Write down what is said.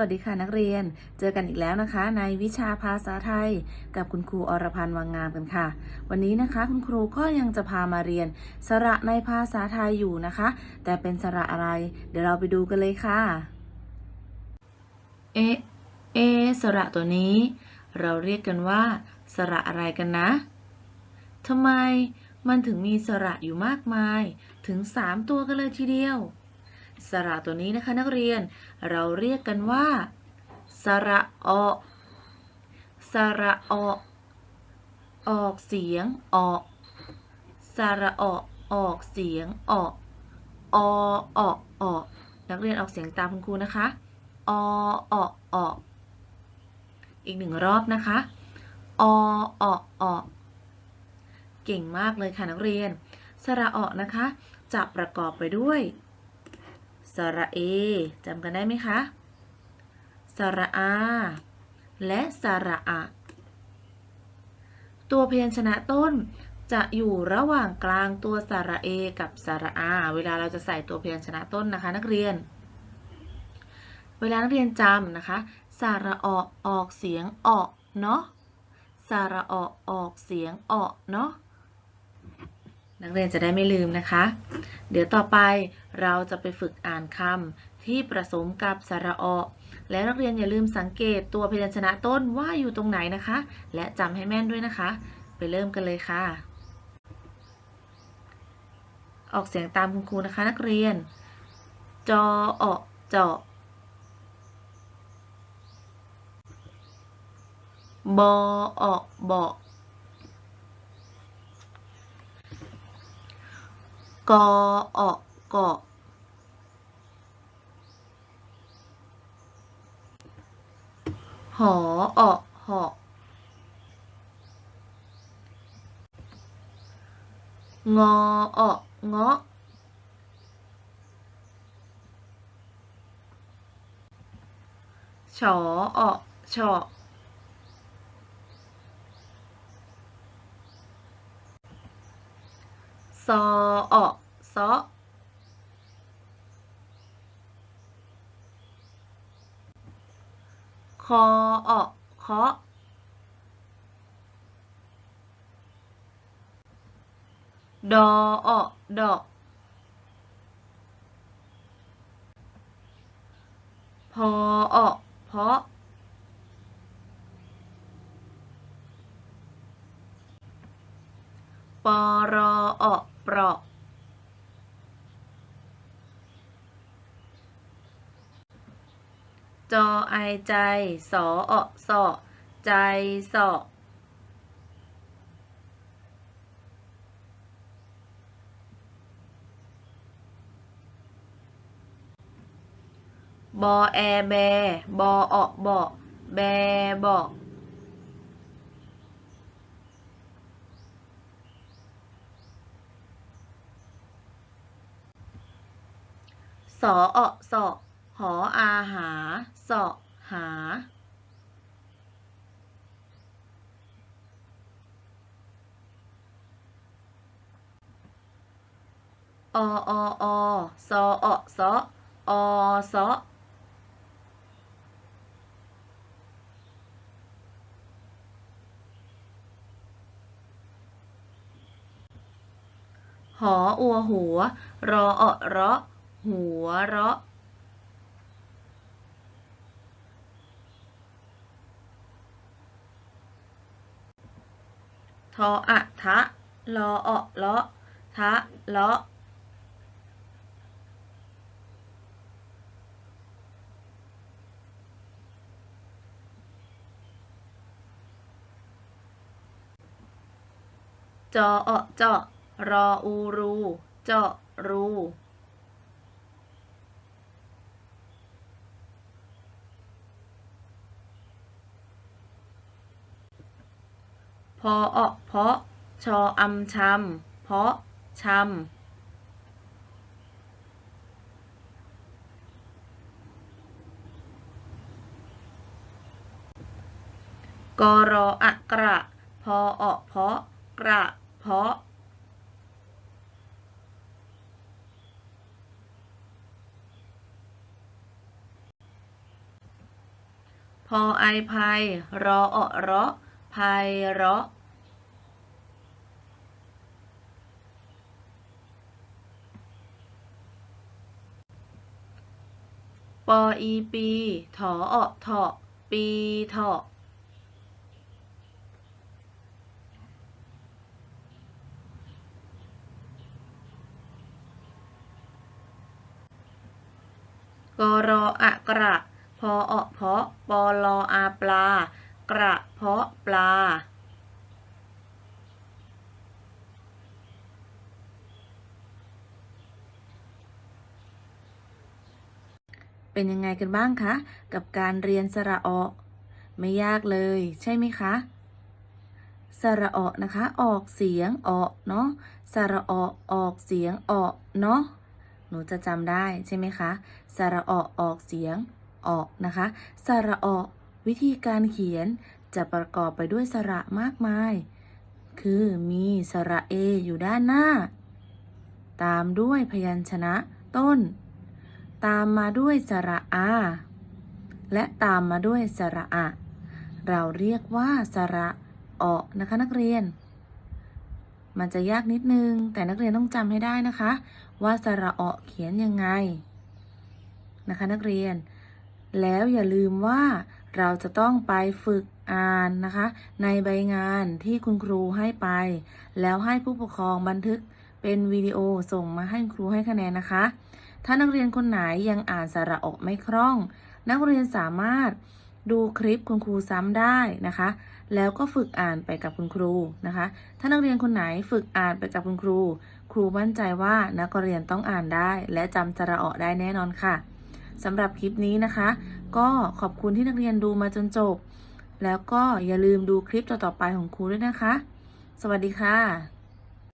วัสดีค่ะนักเรียน เจอกันอีกแล้วนะคะ ในวิชาภาษาไทย กับคุณครูอรพันธ์วังงามกันค่ะ วันนี้นะคะคุณครูก็ยังจะพามาเรียน สระในภาษาไทยอยู่นะคะ แต่เป็นสระอะไร เดี๋ยวเราไปดูกันเลยค่ะ เอ เอ สระตัวนี้ เราเรียกกันว่า สระอะไรกันนะทำไมมันถึงมีสระอยู่มากมาย ถึง 3 ตัวกันเลยทีเดียว สระตัวนี้นะคะนักเรียน เราเรียกกันว่า สระออสระออออกเสียงออสระออออกเสียงออกอออกออกนักเรียนออกเสียงตามคุณครูนะคะอออกออกอีกหนึ่งรอบนะคะอออกออกเก่งมากเลยค่ะนักเรียน สระออนะคะ จะประกอบไปด้วย สระเอจำกันได้ไหมคะสระอา และสระอะ ตัวพยัญชนะต้นจะอยู่ระหว่างกลางตัวสระเอกับสระอา เวลาเราจะใส่ตัวพยัญชนะต้นนะคะ นักเรียน เวลานักเรียนจำนะคะสระออกออกเสียงออกเนาะสระออกออกเสียงออกเนาะ นักเรียนจะได้ไม่ลืมนะคะ เดี๋ยวต่อไปเราจะไปฝึกอ่านคำที่ผสมกับสระอและนักเรียนอย่าลืมสังเกตตัวพยัญชนะต้นว่าอยู่ตรงไหนนะคะ และจำให้แม่นด้วยนะคะ ไปเริ่มกันเลยค่ะ ออกเสียงตามคุณครูนะคะนักเรียน จอออเจาะบอออเบาะ กออเกาะหอออกหองอออกเงาะฉออชอกเฉาะ ซอออซอคอออกเคาะดอออดอกพอออกเพาะ ปอ รอออกเปรจอไอใจ สออสอใจสอบบอแอแบบอออเบาะแบบา สออสอหออาหาสอหาออออสออสออสอหออัวหัว รออราะ หัวเราะ ทออะทะลออเลาะทะเลาะจออเจาะรออูรู เจาะรู พออเพาะชออำชำเพาะชำกรออะกระ พออเพาะกระ เพาะพอไอพายรอเอะระ ไพเราะ ปออีปีถอเอะเถาะปีเถาะกรออะกระ พออเพาะปอลออาปลา กระ เพาะปลา เป็นยังไงกันบ้างคะ กับการเรียนสระออไม่ยากเลยใช่ไหมคะ สระออนะคะ ออกเสียงออเนาะ สระออออกเสียงออเนาะ หนูจะจำได้ใช่ไหมคะ สระออออกเสียงออกนะคะ สระออวิธีการเขียน จะประกอบไปด้วยสระมากมาย คือมีสระเออยู่ด้านหน้า ตามด้วยพยัญชนะต้น ตามมาด้วยสระอา และตามมาด้วยสระอะ เราเรียกว่าสระออนะคะนักเรียน มันจะยากนิดนึง แต่นักเรียนต้องจำให้ได้นะคะ ว่าสระออเขียนยังไงนะคะนักเรียน แล้วอย่าลืมว่า เราจะต้องไปฝึกอ่านนะคะ ในใบงานที่คุณครูให้ไป แล้วให้ผู้ปกครองบันทึกเป็นวิดีโอส่งมาให้ครูให้คะแนนนะคะ ถ้านักเรียนคนไหนยังอ่านสระออกไม่คล่อง นักเรียนสามารถดูคลิปคุณครูซ้ำได้นะคะ แล้วก็ฝึกอ่านไปกับคุณครูนะคะ ถ้านักเรียนคนไหนฝึกอ่านไปกับคุณครู ครูมั่นใจว่านักเรียนต้องอ่านได้ และจำสระออกได้แน่นอนค่ะ สำหรับคลิปนี้นะคะ ก็ขอบคุณที่นักเรียนดูมาจนจบ แล้วก็อย่าลืมดูคลิปต่อๆไปของครูด้วยนะคะ สวัสดีค่ะ